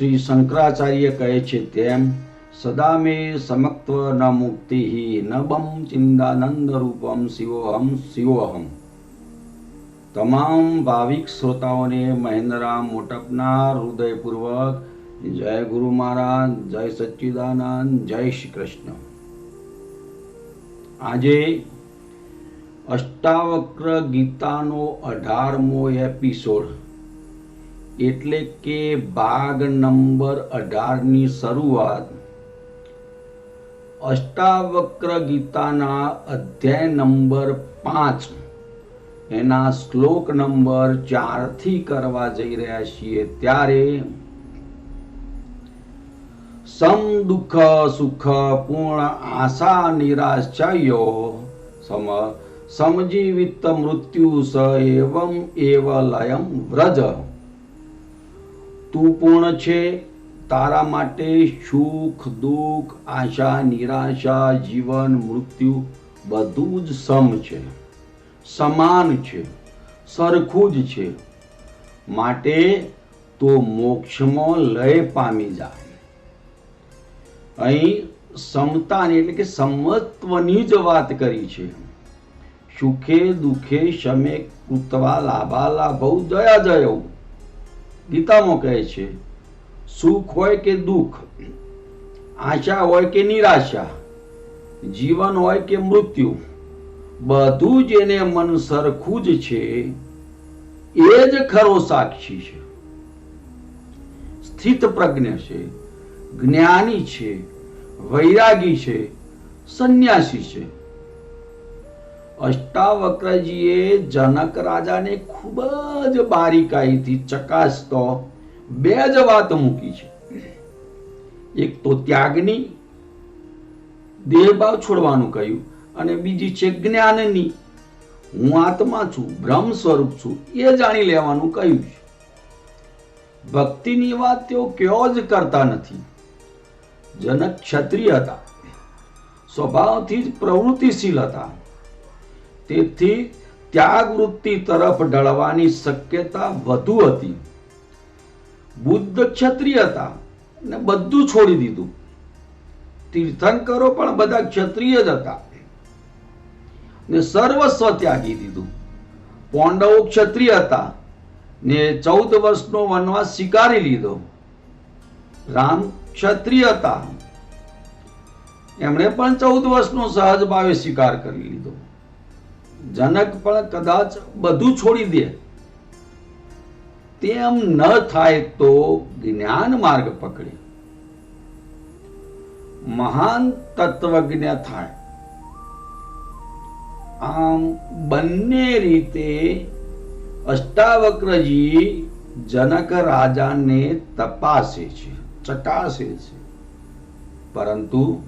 શ્રી શંકરાચાર્ય કહે છે તેમ, સદા મે સમત્વ ન મુક્તિ, ન ચિંદાનંદ રૂપમ શિવોહમ શિવોહમ. તમામ ભાવિક શ્રોતાઓને મહેન્દ્રરામ મોટપના હૃદયપૂર્વક, જય ગુરુ મહારાજ, જય સચ્ચિદાનંદ, જય શ્રી કૃષ્ણ. આજે અષ્ટાવક્ર ગીતાનો અઢારમો એપિસોડ એટલે કે ભાગ નંબર અઢારની શરૂઆત અષ્ટાવક્ર ગીતાના અધ્યાય નંબર પાંચ. એના શ્લોક નંબર ચારથી કરવા જઈ રહ્યા છીએ ત્યારે સમ દુઃખ સુખ પૂર્ણ આશા નિરાશ્ચયો સમ સમજીવિત મૃત્યુ સ એવમ એવ લયમ વ્રજ. તું પૂર્ણ છે? તારા માટે સુખ, દુઃખ, આશા, નિરાશા, જીવન, મૃત્યુ બધું જ સમ છે. સમાન છે. સરખું જ છે. માટે તો મોક્ષમાં લય પામી જાય. અહીં સમતાની એટલે કે સમત્વની જ વાત કરી છે. સુખે દુઃખે શમે કૃતવા લાભા લાભવ દયા જયો ગીતામાં કહે છે, સુખ હોય કે દુઃખ, આશા હોય કે નિરાશા, જીવન હોય કે મૃત્યુ, બધું જ એને મન સરખું જ છે, એ જ ખરો સાક્ષી છે. સ્થિત પ્રજ્ઞ છે, જ્ઞાની છે, વૈરાગી છે, સંન્યાસી છે. અષ્ટાવક્રજીએ જનક રાજાને ખૂબ જ બારીકાઈથી ચકાસતો બે જ વાત મૂકી છે. એક તો ત્યાગની, દેહભાવ છોડવાનું કહ્યું, અને બીજી છે જ્ઞાનની. હું આત્મા છું, બ્રહ્મ સ્વરૂપ છું, એ જાણી લેવાનું કહ્યું છે. ભક્તિની વાત તેઓ કયો જ કરતા નથી. જનક ક્ષત્રિય હતા. સ્વભાવથી જ પ્રવૃત્તિશીલ હતા. તેથી ત્યાગ વૃત્તિ તરફ ઢળવાની શક્યતા વધુ હતી. બુદ્ધ ક્ષત્રિય હતા ને બધું છોડી દીધું. તીર્થંકરો પણ બધા ક્ષત્રિય જ હતા. ને સર્વસ્વ ત્યાગી દીધું. પોંડવો ક્ષત્રિય હતા ને ચૌદ વર્ષનો વનવાસ સ્વીકારી લીધો. રામ ક્ષત્રિય હતા. એમણે પણ ચૌદ વર્ષનો સહજ ભાવે સ્વીકાર કરી લીધો. જનક પણ કદાચ બધું છોડી દે. તેમ ન થાય તો જ્ઞાન માર્ગ પકડે. મહાન તત્વજ્ઞ થાય. આમ બંને રીતે અષ્ટાવક્રજી જનક રાજાને તપાસે છે, ચકાસે છે. પરંતુ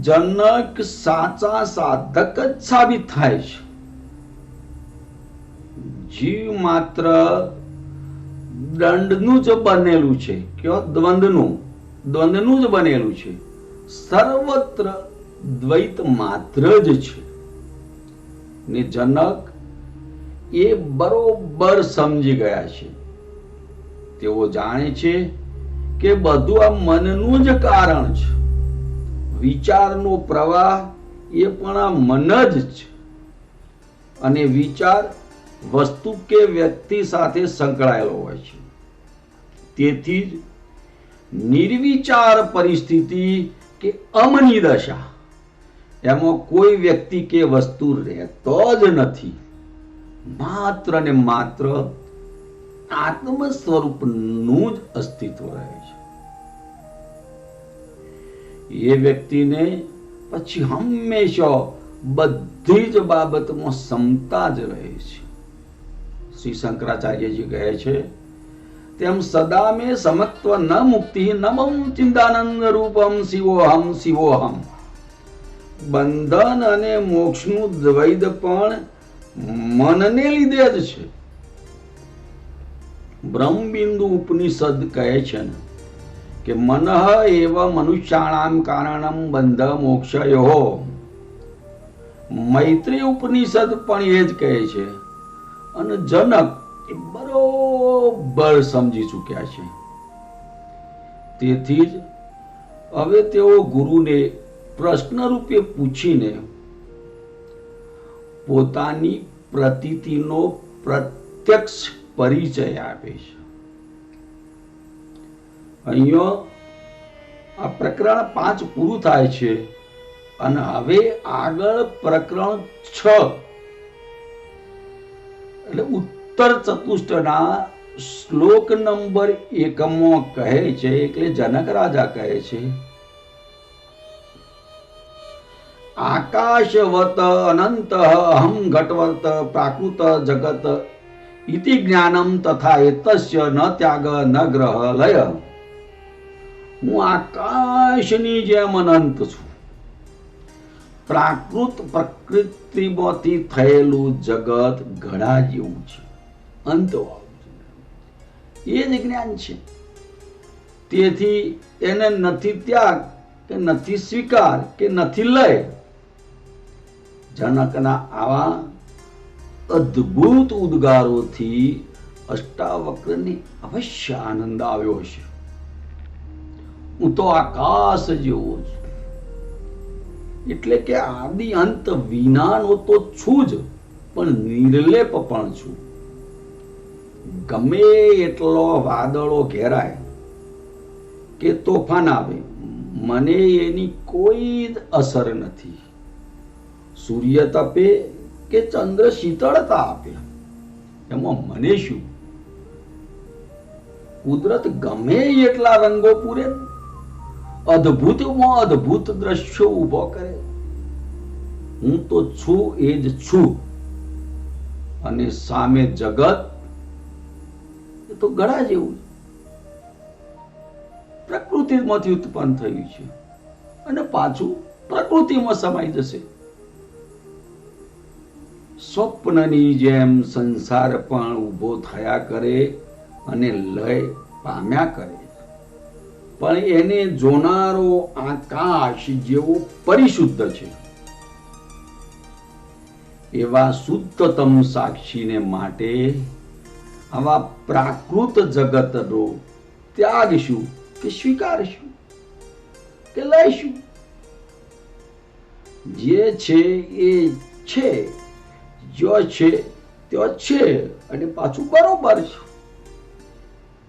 જનક સાચા સાધક જ સાબિત થાય છે. જીવ માત્ર દંડનું જ બનેલું છે. કયો? દ્વંદનું. દ્વંદનું જ બનેલું છે. સર્વત્ર દ્વૈત માત્ર જ છે. ને જનક એ બરોબર સમજી ગયા છે. તેઓ જાણે છે કે બધું આ મનનું જ કારણ છે. વિચારનો પ્રવાહ એ પણ આ મન જ છે. અને વિચાર વસ્તુ કે વ્યક્તિ સાથે સંકળાયેલો હોય છે. તેથી જ નિર્વિચાર પરિસ્થિતિ કે અમની દશા, એમાં કોઈ વ્યક્તિ કે વસ્તુ રહેતો જ નથી. માત્ર ને માત્ર આત્મ સ્વરૂપનું જ અસ્તિત્વ રહે. એ વ્યક્તિને પછી હંમેશા બધી જ બાબતમાં સમતા જ રહે છે. શ્રી શંકરાચાર્યજી કહે છે, તેમ સદા મેં સમત્વ ન મુક્તિ નમમ ચિંતાનંદ રૂપમ શિવોહમ શિવોહમ. બંધન અને મોક્ષનું દ્વૈદ પણ મનને લીધે જ છે. બ્રહ્મબિંદુ ઉપનિષદ કહે છે ને કે મનઃ એવ મનુષ્યાણામ કારણમ બંધ મોક્ષયો. મૈત્રી ઉપનિષદ પણ એ જ કહે છે. અને જનક એ બરોબર સમજી ચૂક્યા છે. તેથી જ હવે તેઓ ગુરુને પ્રશ્ન રૂપે પૂછીને પોતાની પ્રતીતિનો પ્રત્યક્ષ પરિચય આપે છે. અહીંયા આ પ્રકરણ પાંચ પૂરું થાય છે. અને હવે આગળ પ્રકરણ છ. એટલે ઉત્તર ચતુષ્ટના શ્લોક નંબર એકમાં કહે છે, એટલે જનક રાજા કહે છે. આકાશવત અનંત અહમ ઘટવત પ્રાકૃત જગત ઇતિ જ્ઞાનમ તથા એતસ્ય ન ત્યાગ ન ગ્રહ લય. હું આકાશની જેમ અનંત છું. પ્રાકૃત પ્રકૃતિમાંથી થયેલું જગત ઘડા જેવું છે. અંત એ જ જ્ઞાન છે. તેથી એને નથી ત્યાગ કે નથી સ્વીકાર કે નથી લય. જનકના આવા અદ્ભુત ઉદ્ગારોથી અષ્ટાવક્રને અવશ્ય આનંદ આવ્યો છે હું તો આકાશ જેવો છું. એટલે કે આદિ અંત વિનાનો તો છું જ, પણ નિર્લેપ પણ છું. ગમે એટલો વાદળો ઘેરાય કે તોફાન આવે, મને એની કોઈ જ અસર નથી. સૂર્ય તપે કે ચંદ્ર શીતળતા આપે, એમાં મને શું? કુદરત ગમે એટલા રંગો પૂરે અદ્ભુતમાં અદ્ભુત દ્રશ્યો ઊભો કરે. હું તો છું એ જ છું. અને સામે જગત એ તો ગળા જેવું પ્રકૃતિમાંથી ઉત્પન્ન થયું છે. અને પાછું પ્રકૃતિમાં સમાઈ જશે. સ્વપ્નની જેમ સંસાર પણ ઊભો થયા કરે અને લય પામ્યા કરે. પણ એને જોનારો આકાશ જેવો પરિશુદ્ધ છે. એવા શુદ્ધતમ સાક્ષીને માટે આવા પ્રાકૃત જગતનો ત્યાગ શું કે સ્વીકાર શું કે લઈશું. જે છે એ છે જો છે તો છે અને પાછું બરોબર છે.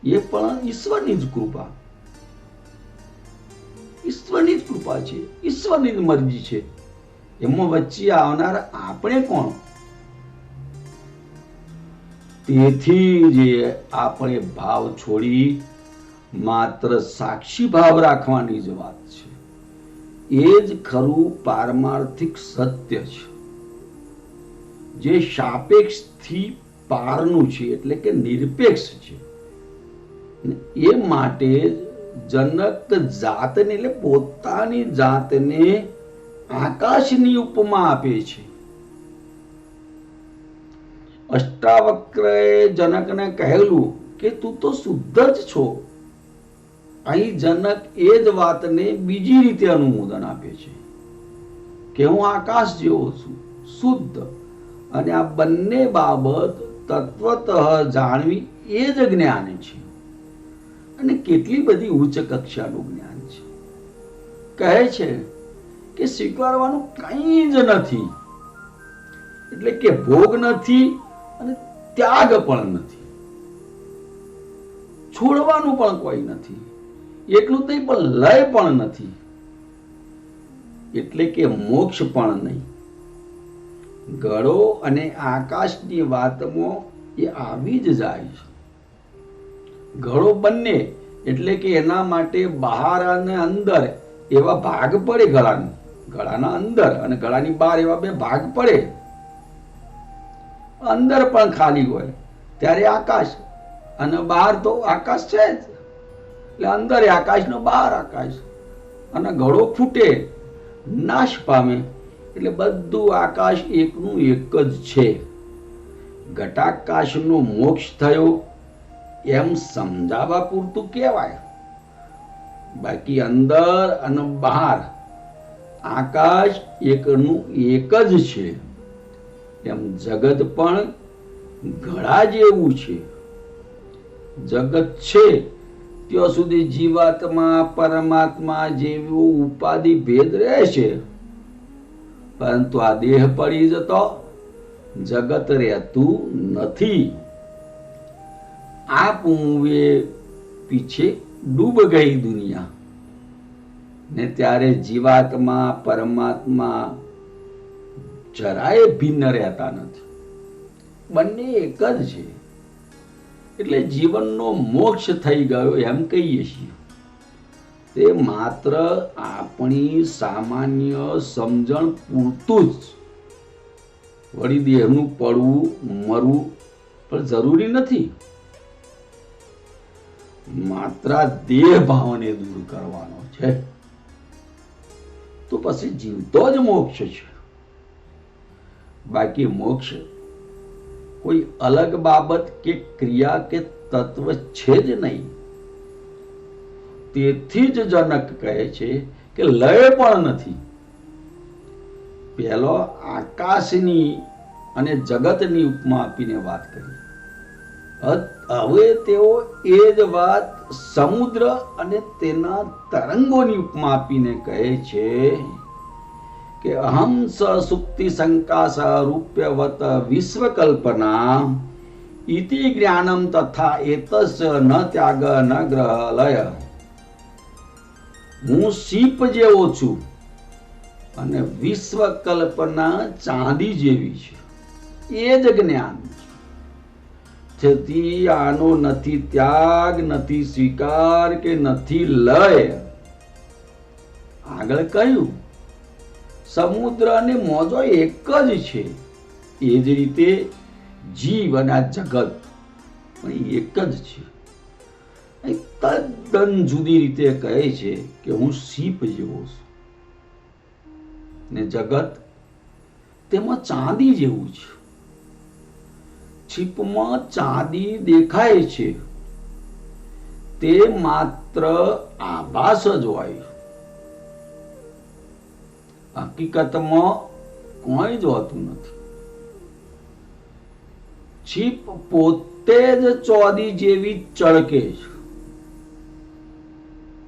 એ પણ ઈશ્વરની જ કૃપા. ઈશ્વરની જ કૃપા છે. ઈશ્વરની જ મરજી છે. એમાં વચ્ચે આવનાર આપણે કોણ? તેથી જે આપણે ભાવ છોડી માત્ર સાક્ષી ભાવ રાખવાની જ વાત છે. એ જ ખરું પારમાર્થિક સત્ય છે. જે સાપેક્ષથી પારનું છે, એટલે કે નિરપેક્ષ છે. એ માટે જનક જાતને એટલે પોતાની જાતને આકાશની ઉપમા આપે છે અષ્ટાવક્રએ જનકને કહેલું કે તું તો શુદ્ધ જ છો અહીં જનક એ જ વાતને બીજી રીતે અનુમોદન આપે છે કે હું આકાશ જેવો છું શુદ્ધ અને આ બંને બાબત તત્વત જાણવી એ જ જ્ઞાન છે અને કેટલી બધી ઉચ્ચ કક્ષાનું જ્ઞાન છે. કહે છે કે સ્વીકારવાનું કંઈ જ નથી. એટલે કે ભોગ નથી અને ત્યાગ પણ નથી. છોડવાનું પણ કોઈ નથી. એટલું નહીં, પણ લય પણ નથી. એટલે કે મોક્ષ પણ નહીં. ગળો અને આકાશની વાતમાં એ આવી જ જાય છે. ગળો બંને, એટલે કે એના માટે બહાર અને અંદર એવા ભાગ પડે ગળાનું. ગળાના અંદર અને ગળાની બહાર એવા બે ભાગ પડે. અંદર પણ ખાલી હોય. ત્યારે આકાશ. અને બહાર તો આકાશ છે જ. એટલે અંદર આકાશનો બહાર આકાશ. અને ગળો ફૂટે. નાશ પામે. એટલે બધું આકાશ એકનું એક જ છે. ઘટાકાશનો મોક્ષ થયો. એમ સમજાવવા પૂરતું કહેવાય. બાકી અંદર અને બહાર આકાશ એકનું એક જ છે. એમ જગત પણ ઘડા જેવું છે. જગત છે, ત્યાં સુધી જીવાત્મા, પરમાત્મા જેવું ઉપાધિ ભેદ રહેશે પરંતુ આ દેહ પડી જતો જગત રહેતું નથી. આ પૂંવે પીછે ડૂબ ગઈ દુનિયા. ને ત્યારે જીવાત્મા, પરમાત્મા જરાય ભિન્ન રહેતા નથી. બંને એક જ છે. એટલે જીવનનો મોક્ષ થઈ ગયો એમ કહીએ છીએ. તે માત્ર આપણી સામાન્ય સમજણ પૂરતું જ વળી દેહનું પડવું, મરવું પણ જરૂરી નથી. માત્ર દેહ ભાવને દૂર કરવાનો છે. તો પછી જીવતો જ મોક્ષ છે. બાકી મોક્ષ કોઈ અલગ બાબત કે ક્રિયા કે તત્વ છે જ નહીં. તેથી જ જનક કહે છે કે લય પણ નથી. પહેલો આકાશની અને જગતની ઉપમા આપીને વાત કરી હવે તેઓ એ જ વાત સમુદ્ર અને તેના તરંગોની ઉપમા આપીને કહે છે કે અહમ સ સુક્તિ શંકા રૂપ્યવત વિશ્વકલ્પના ઇતિ જ્ઞાનમ તથા એતસ ન ત્યાગ ન ગ્રહ લય હું શીપ જેવો છું અને વિશ્વકલ્પના ચાંદી જેવી છે. એ જ જ્ઞાન છે. તેથી આનો નથી ત્યાગ, નથી સ્વીકાર કે નથી લય. આગળ કહ્યું, સમુદ્ર અને મોજો એક જ છે. એ જ રીતે જીવ અને આ જગત પણ એક જ છે. તદ્દન જુદી રીતે કહે છે કે હું શીપ જેવો છું. ને જગત તેમાં ચાંદી જેવું છે. છીપમાં ચાંદી દેખાય છે. તે માત્ર આભાસ જ હોય. હકીકતમાં કોઈ જ નથી. છીપ પોતે જ ચોદી જેવી ચળકે છે.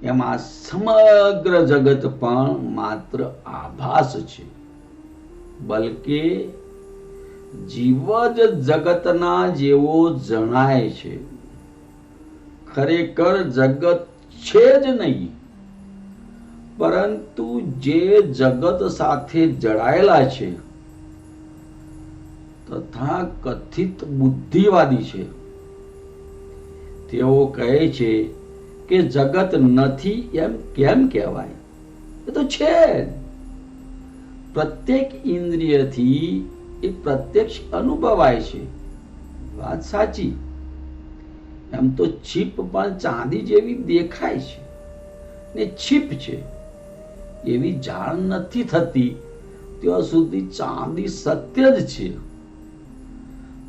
એમાં સમગ્ર જગત પણ માત્ર આભાસ છે. બલકે જીવ જ જગતના જેવો જણાય છે. ખરેખર જગત છે જ નહીં. પરંતુ જે જગત સાથે જડાયેલા છે, તથા કથિત બુદ્ધિવાદી છે. તેઓ કહે છે કે જગત નથી એમ કેમ કહેવાય? એ તો છે. પ્રત્યેક ઇન્દ્રિયથી એ પ્રત્યક્ષ અનુભવાય છે. વાત સાચી. એમ તો છીપ પણ ચાંદી જેવી દેખાય છે ને છીપ છે. એવી જાણ નથી થતી ત્યાં સુધી ચાંદી સત્ય જ છે.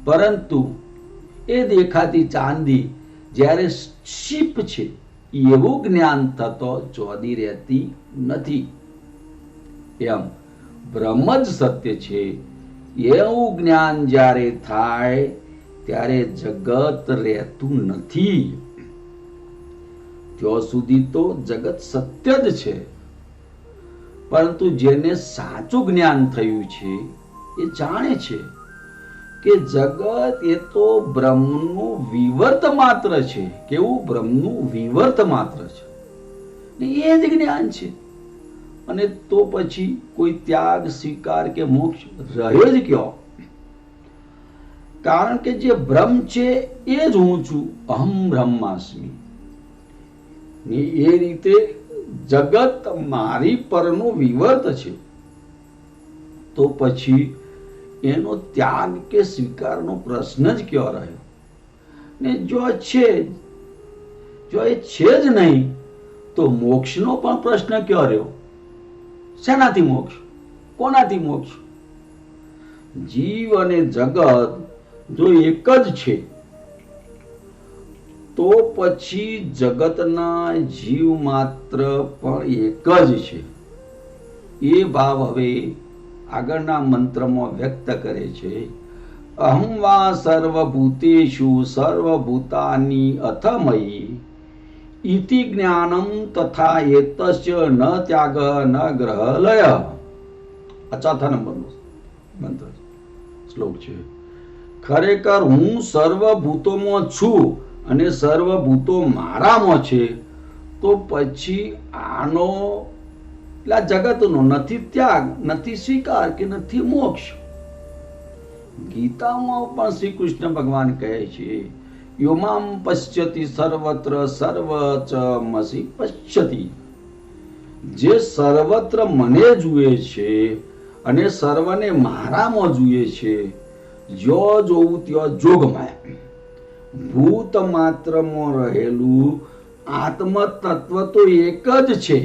પરંતુ એ દેખાતી ચાંદી જ્યારે છીપ છે, એવું જ્ઞાન થતો ચોદી રહેતી નથી. એમ બ્રહ્મ જ સત્ય છે. એવું જ્ઞાન જ્યારે થાય, ત્યારે જગત રહેતું નથી. ત્યાં સુધી તો જગત સત્ય જ છે. પરંતુ જેને સાચું જ્ઞાન થયું છે, એ જાણે છે કે જગત એ તો બ્રહ્મનું વિવર્ત માત્ર છે. કેવું? બ્રહ્મનું વિવર્ત માત્ર છે. એ જ જ્ઞાન છે. અને તો પછી કોઈ ત્યાગ, સ્વીકાર કે મોક્ષ રહ્યો જ કયો? કારણ કે જે બ્રહ્મ છે એ જ હું છું, અહમ બ્રહ્માસ્મી. એ રીતે જગત મારી પરનું વિવર્ત છે. તો પછી એનો ત્યાગ કે સ્વીકારનો પ્રશ્ન જ કયો રહ્યો? ને જો છે જો એ છે જ નહીં, તો મોક્ષનો પણ પ્રશ્ન કયો રહ્યો? શેનાથી મોક્ષ? કોનાથી મોક્ષ? જીવ અને જગત જો એક જ છે, તો પછી જગતના જીવ માત્ર પણ એક જ છે. એ ભાવ હવે આગળના મંત્રમાં વ્યક્ત કરે છે અહમ વા સર્વભૂતેશુ સર્વભૂતાની અથમયી ઇતિ જ્ઞાનમ તથા એતસ્ય ન ત્યાગ ન ગ્રહ લય આ ચોથા નંબરનો મંત્ર. શ્લોક છે ખરેખર હું સર્વભૂતોમાં છું અને સર્વભૂતો મારામાં છે તો પછી આનો એટલે જગતનો નથી ત્યાગ નથી સ્વીકાર કે નથી મોક્ષ ગીતામાં પણ શ્રી કૃષ્ણ ભગવાન કહે છે યોમામ પશ્યતિ સર્વત્ર સર્વ ચ મસી પશ્યતિ જે સર્વત્ર મને જુએ છે અને સર્વને મારામાં જુએ છે જો જોવું ત્યાં જોગમાયા ભૂત માત્રમાં રહેલું આત્મ તત્વ તો એક જ છે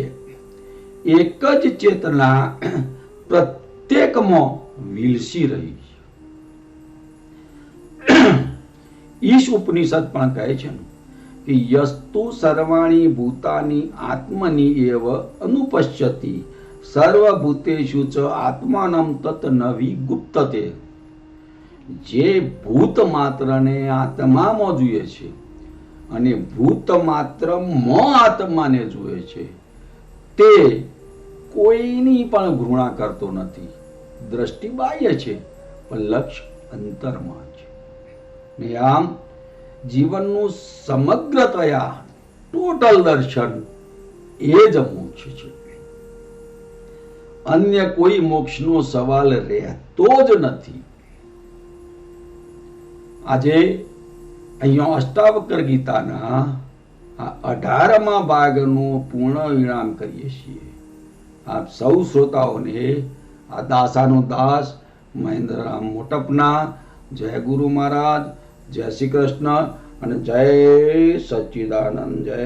એક જ ચેતના પ્રત્યેકમાં વિલસી રહી છે ઈશ ઉપનિષદ પણ કહે છે કે યસ્તુ સર્વાણી ભૂતાની આત્મની એવ અનુપશ્યતિ. સર્વભૂતેષુ ચ આત્માનમ તત નવી ગુપ્તતે. જે ભૂત માત્રને આત્મામાં જુએ છે અને ભૂત માત્ર મ આત્માને જુએ છે, તે કોઈની પણ ઘૃણા કરતો નથી. દ્રષ્ટિ બાહ્ય છે, પણ લક્ષ્ય અંતરમાં છે ને આમ જીવનનું સમગ્રતયા ટોટલ દર્શન એ જ મોક્ષ છે. અન્ય કોઈ મોક્ષનો સવાલ રહેતો જ નથી. આજે અહીંયા અષ્ટાવક્ર ગીતાના આ અઢારમા ભાગનું પૂર્ણ વિરામ કરીએ છીએ. આપ સૌ શ્રોતાઓને આ દાસાનો દાસ મહેન્દ્રરામ મોટપના જય ગુરુ મહારાજ જય શ્રી કૃષ્ણ અને જય સચ્ચિદાનંદ જય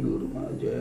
ગુરુ જય